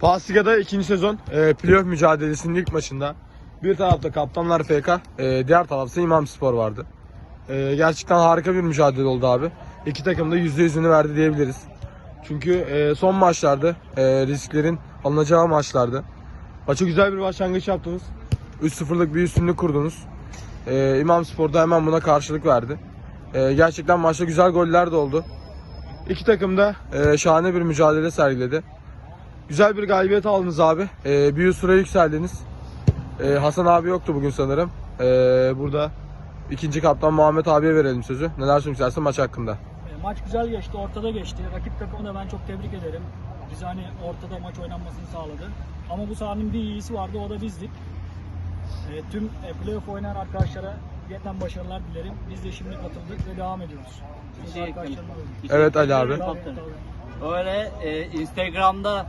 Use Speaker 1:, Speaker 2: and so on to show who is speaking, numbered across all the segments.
Speaker 1: Pasliga'da ikinci sezon e, playoff mücadelesinin ilk maçında bir tarafta Kaptanlar FK, e, diğer tarafta İmam Spor vardı. E, gerçekten harika bir mücadele oldu abi. İki takım da %100'ünü verdi diyebiliriz. Çünkü e, son maçlardı, e, risklerin alınacağı maçlardı. Maça güzel bir başlangıç yaptınız. 3-0'lık bir üstünlük kurdunuz. E, İmam Spor da hemen buna karşılık verdi. E, gerçekten maçta güzel goller de oldu. İki takım da e, şahane bir mücadele sergiledi. Güzel bir galibiyet aldınız abi. E, bir üst sıraya yükseldiniz. E, Hasan abi yoktu bugün sanırım. E, burada ikinci kaptan Muhammed abiye verelim sözü. Neler söylemek istersin maç hakkında?
Speaker 2: E, Maç güzel geçti, ortada geçti. Rakip takımı da ben çok tebrik ederim. Bizi hani ortada maç oynanmasını sağladı. Ama bu sahanın bir iyisi vardı, o da bizdik. E, tüm e, playoff oynayan arkadaşlara yeniden başarılar dilerim. Biz de şimdi katıldık ve devam ediyoruz. Biz
Speaker 3: şey
Speaker 2: arkadaşlarımla
Speaker 3: eklemek-
Speaker 2: oynuyoruz.
Speaker 1: Evet Ali abi.
Speaker 3: Öyle e, Instagram'da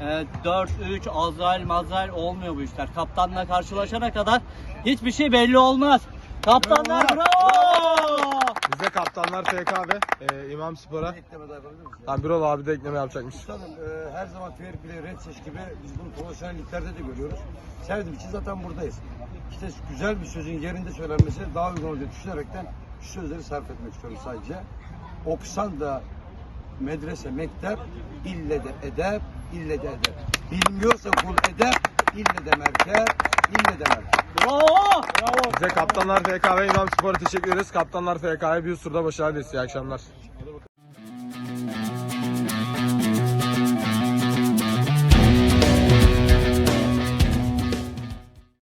Speaker 3: e, 4-3 Azrail mazrail olmuyor bu işler. Kaptanla karşılaşana kadar hiçbir şey belli olmaz. Kaptanlar bravo!
Speaker 1: Bize kaptanlar FK ve e, İmam Spor'a.
Speaker 4: ekleme daha yapabilir misin?
Speaker 1: Lan Birol abi de ekleme yapacakmış.
Speaker 4: Üstadım e, her zaman fair play, red seç gibi biz bunu profesyonel liglerde de görüyoruz. Sevdiğim için zaten buradayız. İşte güzel bir sözün yerinde söylenmesi daha uygun olduğunu düşünerekten şu sözleri sarf etmek istiyorum sadece. Oksan da medrese, mektep, ille de edep, ille de edep. Bilmiyorsa kul edep, ille de merkep, ille de merkep.
Speaker 3: Bravo!
Speaker 1: Bize kaptanlar FK ve İmam Spor'a teşekkür ederiz. Kaptanlar FK'ya bir üst turda başarılı dileriz. İyi akşamlar.